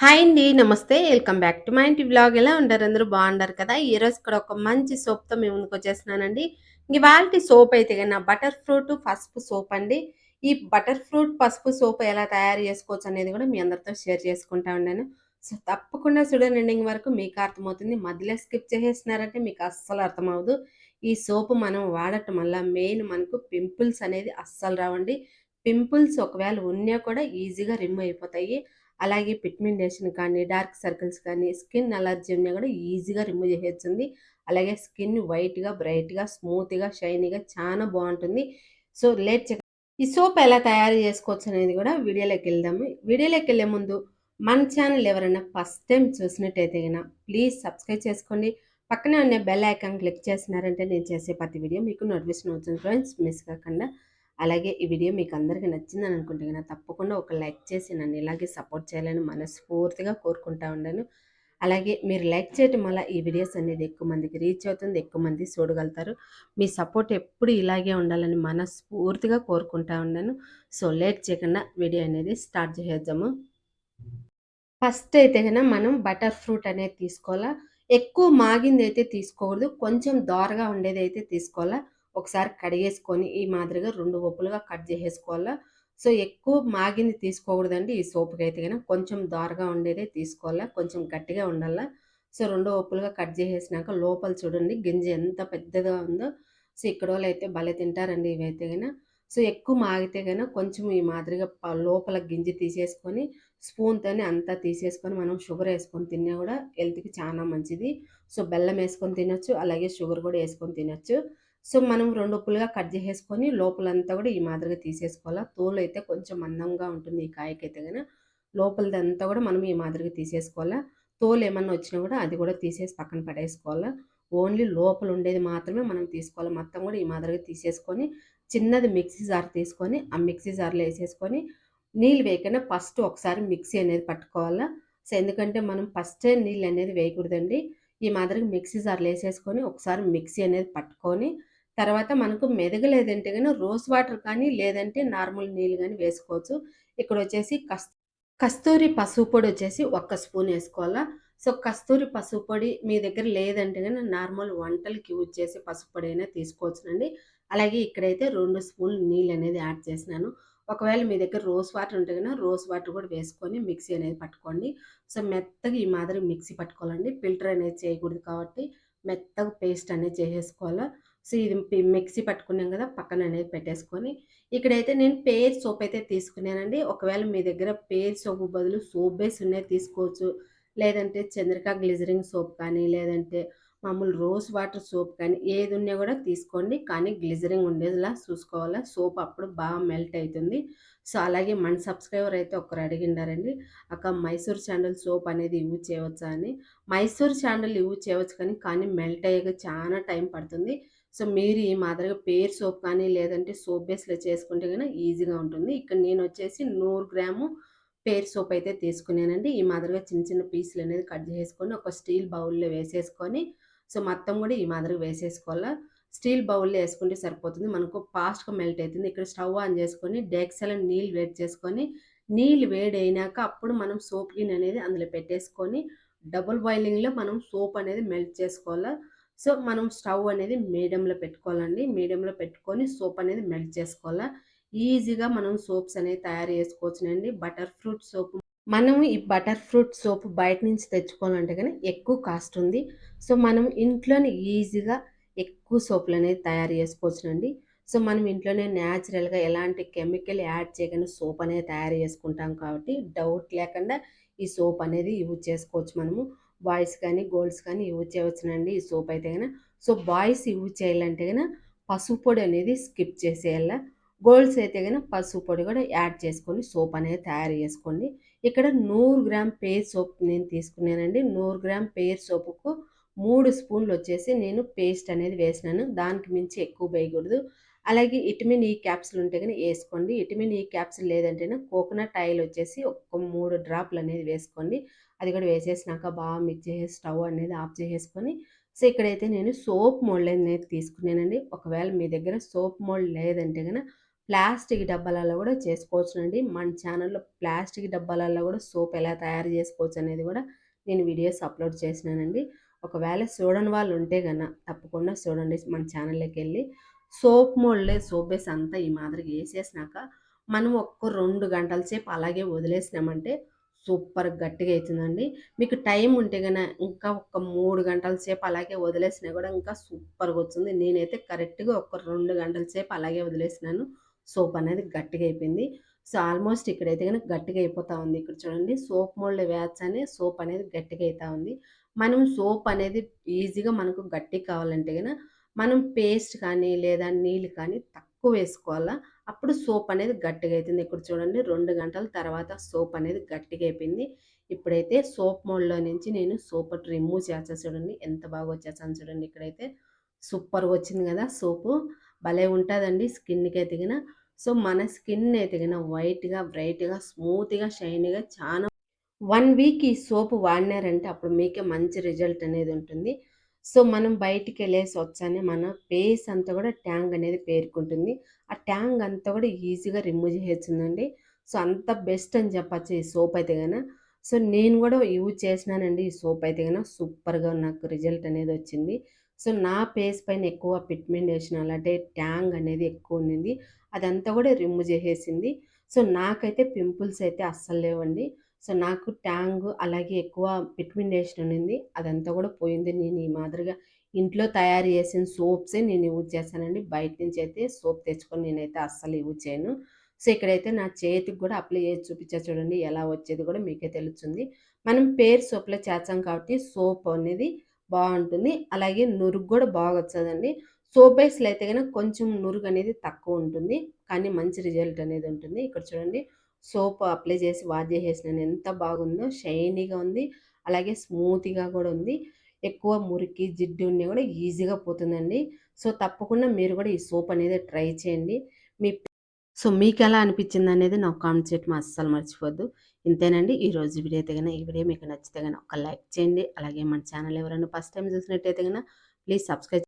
Hi అండి. నమస్తే. Welcome back to my ఇంటి వ్లాగ్. ఎలా ఉంటారు? అందరూ బాగుండారు కదా! ఈరోజు ఇక్కడ ఒక మంచి సోప్‌తో మేము ముందుకొచ్చేస్తున్నానండి. ఇవాల్టి సోప్ అయితే కన్నా బటర్ ఫ్రూట్ పసుపు సోప్ అండి. ఈ బటర్ ఫ్రూట్ పసుపు సోప్ ఎలా తయారు చేసుకోవచ్చు అనేది కూడా మీ అందరితో షేర్ చేసుకుంటా ఉన్నాను. సో, తప్పకుండా చూడండి ఎండింగ్ వరకు మీకు అర్థమవుతుంది. మధ్యలో స్కిప్ చేసేసినారంటే మీకు అస్సలు అర్థమవుదు ఈ సోప్ మనం వాడటం వల్ల మెయిన్ మనకు పింపుల్స్ అనేది అస్సలు రావండి. పింపుల్స్ ఒకవేళ ఉన్నా కూడా ఈజీగా రిమూవ్ అయిపోతాయి. అలాగే పిగ్మెంటేషన్ కానీ, డార్క్ సర్కిల్స్ కానీ, స్కిన్ అలర్జీ కూడా ఈజీగా రిమూవ్ చేసేస్తుంది. అలాగే స్కిన్ వైట్‌గా, బ్రైట్‌గా, స్మూత్‌గా, షైనీగా చాలా బాగుంటుంది సో, లేట్ చెక్ ఈ సోప్ ఎలా తయారు చేసుకోవచ్చు అనేది కూడా వీడియోలోకి వెళ్దాము. వీడియోలోకి వెళ్ళే ముందు మన ఛానల్ ఎవరైనా ఫస్ట్ టైం చూసినట్టయితే కనుక ప్లీజ్ సబ్స్క్రైబ్ చేసుకోండి. పక్కనే ఉన్న బెల్ ఐకాన్ క్లిక్ చేసినారంటే నేను చేసే ప్రతి వీడియో మీకు నోటిఫికేషన్ అవుతుంది ఫ్రెండ్స్ మిస్ కాకుండా. అలాగే ఈ వీడియో మీకు అందరికీ నచ్చిందని అనుకుంటే కనుక తప్పకుండా ఒక లైక్ చేసి నన్ను ఇలాగే సపోర్ట్ చేయాలని మనస్ఫూర్తిగా కోరుకుంటా ఉన్నాను. అలాగే మీరు లైక్ చేయటం వల్ల ఈ వీడియోస్ అనేది ఎక్కువ మందికి రీచ్ అవుతుంది. ఎక్కువ మంది చూడగలుగుతారు. మీ సపోర్ట్ ఎప్పుడు ఇలాగే ఉండాలని మనస్ఫూర్తిగా కోరుకుంటా ఉన్నాను. సో, లేట్ చేయకుండా వీడియో అనేది స్టార్ట్ చేసేద్దాము. ఫస్ట్ అయితే కనుక మనం బటర్ ఫ్రూట్ అనేది తీసుకోవాలా. ఎక్కువ మాగింది అయితే తీసుకోకూడదు. కొంచెం దోరగా ఉండేది అయితే తీసుకోవాలా. ఒకసారి కడిగేసుకొని ఈ మాదిరిగా రెండు ఒప్పులుగా కట్ చేసేసుకోవాలా. సో, ఎక్కువ మాగింది తీసుకోకూడదండి ఈ సోపుకి అయితే కానీ కొంచెం దారగా ఉండేదే తీసుకోవాలా. కొంచెం గట్టిగా ఉండాలా. సో, రెండు ఒప్పులుగా కట్ చేసేసినాక లోపల చూడండి గింజ ఎంత పెద్దగా ఉందో. సో, ఇక్కడ వాళ్ళు అయితే భలే తింటారండి ఇవైతే కానీ సో, ఎక్కువ మాగితే గన కొంచెం ఈ మాదిరిగా లోపల గింజ తీసేసుకొని స్పూన్తోనే అంతా తీసేసుకొని మనం షుగర్ వేసుకొని తిన్నా కూడా హెల్త్‌కి చాలా మంచిది. సో, బెల్లం వేసుకొని తినొచ్చు. అలాగే షుగర్ కూడా వేసుకొని తినొచ్చు. సో, మనం రెండు ఉప్పులుగా కట్ చేసేసుకొని లోపలంతా కూడా ఈ మాదిరిగా తీసేసుకోవాలా. అయితే కొంచెం మందంగా ఉంటుంది ఈ కాయకైతే కానీ లోపలదంతా కూడా మనం ఈ మాదిరిగా తీసేసుకోవాలా. తోలు ఏమన్నా వచ్చినా కూడా అది కూడా తీసేసి పక్కన పడేసుకోవాలా. ఓన్లీ లోపల ఉండేది మాత్రమే మనం తీసుకోవాలి. మొత్తం కూడా ఈ మాదిరిగా తీసేసుకొని చిన్నది మిక్సీ జార్ తీసుకొని ఆ మిక్సీ జార్‌లో వేసేసుకొని నీళ్ళు వేయకుండా ఫస్ట్ ఒకసారి మిక్సీ అనేది పట్టుకోవాలా. సో, ఎందుకంటే మనం ఫస్టే నీళ్ళు అనేది వేయకూడదండి. ఈ మాదిరిగా మిక్సీ జార్‌లో వేసేసుకొని ఒకసారి మిక్సీ అనేది పట్టుకొని తర్వాత మనకు మెదగలేదంటే కానీ రోజ్ వాటర్ కానీ లేదంటే నార్మల్ నీళ్ళు కానీ వేసుకోవచ్చు. ఇక్కడొచ్చేసి కస్ కస్తూరి పసుపు పొడి వచ్చేసి ఒక్క స్పూన్ వేసుకోవాలా సో, కస్తూరి పసుపు పొడి మీ దగ్గర లేదంటే కానీ నార్మల్ వంటలకి యూజ్ చేసే పసుపు పొడి అయినా తీసుకోవచ్చునండి. అలాగే ఇక్కడైతే రెండు స్పూన్లు నీళ్ళు అనేది యాడ్ చేసినాను. ఒకవేళ మీ దగ్గర రోజ్ వాటర్ ఉంటే కనుక రోజ్ వాటర్ కూడా వేసుకొని మిక్సీ అనేది పట్టుకోండి. సో, మెత్తగా ఈ మాదిరి మిక్సీ పట్టుకోవాలండి. ఫిల్టర్ అనేది చేయకూడదు కాబట్టి మెత్తగా పేస్ట్ అనేది చేసేసుకోవాలా. సో, ఇది మిక్సీ పట్టుకున్నాం కదా! పక్కన అనేది పెట్టేసుకొని ఇక్కడైతే నేను పేర్ సోప్ అయితే తీసుకున్నానండి. ఒకవేళ మీ దగ్గర పేర్ సోపు బదులు సోప్ బేస్ ఉన్నాయి తీసుకోవచ్చు. లేదంటే చంద్రిక గ్లిజరింగ్ సోప్ కానీ లేదంటే మామూలు రోజ్ వాటర్ సోప్ కానీ ఏది ఉన్నా కూడా తీసుకోండి. కానీ గ్లిజరింగ్ ఉండేదిలా చూసుకోవాలా. సోప్ అప్పుడు బాగా మెల్ట్ అవుతుంది సో, అలాగే మన సబ్స్క్రైబర్ అయితే ఒకరు అడిగిండారండి. అక్క మైసూర్ శాండల్ సోప్ అనేది యూజ్ చేయవచ్చా అని. మైసూర్ శాండల్ యూజ్ చేయవచ్చు కానీ, కానీ మెల్ట్ అయ్యాక చాలా టైం పడుతుంది. సో, మీరు ఈ మాదిరిగా పేర్ సోప్ కానీ లేదంటే సోప్ బేస్‌లో చేసుకుంటే కానీ ఈజీగా ఉంటుంది. ఇక్కడ నేను వచ్చేసి నూరు గ్రాము పేర్ సోప్ అయితే తీసుకున్నానండి. ఈ మాదిరిగా చిన్న చిన్న పీసులు అనేది కట్ చేసుకొని ఒక స్టీల్ బౌల్‌లో వేసేసుకొని సో, మొత్తం కూడా ఈ మాదిరిగా వేసేసుకోవాలా. స్టీల్ బౌల్‌లో వేసుకుంటే సరిపోతుంది. మనకు ఫాస్ట్‌గా మెల్ట్ అవుతుంది ఇక్కడ స్టవ్ ఆన్ చేసుకొని డెక్సెలో నీళ్ళు వేడి చేసుకొని నీళ్ళు వేడయినాక అప్పుడు మనం సోప్ గిన్నె అనేది అందులో పెట్టేసుకొని డబుల్ బాయిలింగ్‌లో మనం సోప్ అనేది మెల్ట్ చేసుకోవాలా. సో, మనం స్టవ్ అనేది మీడియంలో పెట్టుకోవాలండి. మీడియంలో పెట్టుకొని సోప్ అనేది మెల్ట్ చేసుకోవాలి ఈజీగా మనం సోప్స్ అనేవి తయారు చేసుకోవచ్చునండి. బటర్ ఫ్రూట్ సోప్ మనం ఈ బటర్ ఫ్రూట్ సోప్ బయట నుంచి తెచ్చుకోవాలంటే కానీ ఎక్కువ కాస్ట్ ఉంది. సో, మనం ఇంట్లోనే ఈజీగా ఎక్కువ సోపులనేది తయారు చేసుకోవచ్చునండి. సో, మనం ఇంట్లోనే న్యాచురల్‌గా ఎలాంటి కెమికల్ యాడ్ చేయకుండా సోప్ అనేది తయారు చేసుకుంటాం కాబట్టి డౌట్ లేకుండా ఈ సోప్ అనేది యూజ్ చేసుకోవచ్చు మనము. బాయ్స్ కానీ, గర్ల్స్ కానీ యూజ్ చేయవచ్చునండి ఈ సోప్ అయితే కనుక సో, బాయ్స్ యూజ్ చేయాలంటే కనుక పసుపు పొడి అనేది స్కిప్ చేసేయాల. గోల్డ్స్ అయితే గన పసుపు పొడి కూడా యాడ్ చేసుకొని సోప్ అనేది తయారు చేసుకోండి. ఇక్కడ నూరు గ్రామ్ పేర్ సోప్ నేను తీసుకున్నానండి. నూరు గ్రామ్ పేర్ సోపుకు 3 స్పూన్‌లొచ్చేసి నేను పేస్ట్ అనేది వేసినాను. దానికి మించి ఎక్కువ వేయకూడదు. అలాగే విటమిన్ ఈ క్యాప్సూల్ ఉంటే కానీ వేసుకోండి vitamin E capsule లేదంటేనే coconut oil వచ్చేసి ఒక మూడు డ్రాప్‌లు అనేది వేసుకోండి. అది కూడా వేసేసినాక బాగా మిక్స్ చేసేసి స్టవ్ అనేది ఆఫ్ చేసేసుకొని సో, ఇక్కడైతే నేను సోప్ మోల్డ్ అనేది తీసుకున్నానండి. ఒకవేళ మీ దగ్గర సోప్ మోల్డ్ లేదంటే కనుక ప్లాస్టిక్ డబ్బాలలో కూడా చేసుకోవచ్చునండి. మన ఛానల్లో ప్లాస్టిక్ డబ్బాలలో కూడా సోప్ ఎలా తయారు చేసుకోవచ్చు అనేది కూడా నేను వీడియోస్ అప్లోడ్ చేసినానండి. ఒకవేళ చూడని వాళ్ళు ఉంటే కన్నా తప్పకుండా చూడండి మన ఛానల్లోకి వెళ్ళి. సోప్ మోల్డ్ సోప్ బేస్ అంతా ఈ మాదిరిగా వేసేసినాక మనం ఒక్క రెండు గంటల సేపు అలాగే వదిలేసినామంటే సూపర్ గట్టిగా అవుతుందండి మీకు టైం ఉంటే కనుక ఇంకా ఒక మూడు గంటల సేపు అలాగే వదిలేసినా కూడా ఇంకా సూపర్గా వచ్చింది. నేనైతే కరెక్ట్గా ఒక రెండు గంటల సేపు అలాగే వదిలేసినాను. సోప్ అనేది గట్టిగా అయిపోయింది. సో ఆల్మోస్ట్ ఇక్కడైతే కనుక గట్టిగా అయిపోతూ ఉంది. ఇక్కడ చూడండి సోప్ మోల్డ్ వేచ్ సోప్ అనేది గట్టిగా అవుతూ ఉంది. మనం సోప్ అనేది ఈజీగా మనకు గట్టి కావాలంటే కనుక మనం పేస్ట్ కానీ లేదా నీళ్ళు కానీ తక్కువ వేసుకోవాలా? అప్పుడు సోప్ అనేది గట్టిగా అవుతుంది ఇక్కడ చూడండి రెండు గంటల తర్వాత సోప్ అనేది గట్టిగా అయిపోయింది. ఇప్పుడైతే సోప్ మోడ్లో నుంచి నేను సోప్ రిమూవ్ చేస్తా చూడండి. ఎంత బాగా వచ్చేసాను చూడండి. ఇక్కడైతే సూపర్గా వచ్చింది కదా సోపు. భలే ఉంటుందండి స్కిన్కి ఎదిగిన సో మన స్కిన్ ఎదిగిన వైట్గా బ్రైట్గా స్మూత్గా షైనీగా చాలా వన్ వీక్ ఈ సోపు వాడినారంటే అప్పుడు మీకే మంచి రిజల్ట్ అనేది ఉంటుంది. సో మనం బయటికి వెళ్ళేసి వచ్చానే మన పేస్ అంతా కూడా ట్యాంగ్ అనేది పేరుకుంటుంది. ఆ ట్యాంగ్ అంతా కూడా ఈజీగా రిమూవ్ చేయొచ్చుందండి సో అంత బెస్ట్ అని చెప్పచ్చు ఈ సోప్ అయితే కనుక సో నేను కూడా యూజ్ చేసినానండి ఈ సోప్ అయితే కనుక సూపర్గా నాకు రిజల్ట్ అనేది వచ్చింది. సో నా ఫేస్ పైన ఎక్కువ పిట్మెంటేషన్ అలాంటి ట్యాంగ్ అనేది ఎక్కువ ఉన్నింది అదంతా కూడా రిమూవ్ చేసేసింది. సో నాకైతే పింపుల్స్ అయితే అస్సలు లేవండి. సో నాకు ట్యాంగ్ అలాగే ఎక్కువ పిట్మిండేషన్ ఉండింది. అదంతా కూడా పోయింది. నేను ఈ మాదిరిగా ఇంట్లో తయారు చేసిన సోప్సే నేను యూజ్ చేస్తానండి బయట నుంచి అయితే సోప్ తెచ్చుకొని నేనైతే అస్సలు యూజ్ చేయను. సో ఇక్కడైతే నా చేతికి కూడా అప్లై చేసి చూపించా చూడండి ఎలా వచ్చేది కూడా మీకే తెలుస్తుంది. మనం పేరు సోప్లో చేస్తాం కాబట్టి సోప్ అనేది బాగుంటుంది. అలాగే నురుగు కూడా బాగా వచ్చేదండి. సోప్ బేస్లో అయితే కనుక కొంచెం నురుగు అనేది తక్కువ ఉంటుంది. కానీ మంచి రిజల్ట్ అనేది ఉంటుంది. ఇక్కడ చూడండి సోప్ అప్లై చేసి వాష్ చేసేసినాను. ఎంత బాగుందో షైనీగా ఉంది. అలాగే స్మూత్గా కూడా ఉంది. ఎక్కువ మురికి జిడ్డు ఉన్నా కూడా ఈజీగా పోతుందండి. సో తప్పకుండా మీరు కూడా ఈ సోప్ అనేది ట్రై చేయండి. మీ సో మీకు ఎలా అనిపించింది అనేది నాకు కామెంట్ చేయటం అస్సలు మర్చిపోద్దు. ఇంతేనండి. ఈరోజు వీడియో అయితే ఈ వీడియో మీకు నచ్చితే కనుక ఒక లైక్ చేయండి. అలాగే మన ఛానల్ ఎవరైనా ఫస్ట్ టైం చూసినట్టయితే కనుక ప్లీజ్ సబ్స్క్రైబ్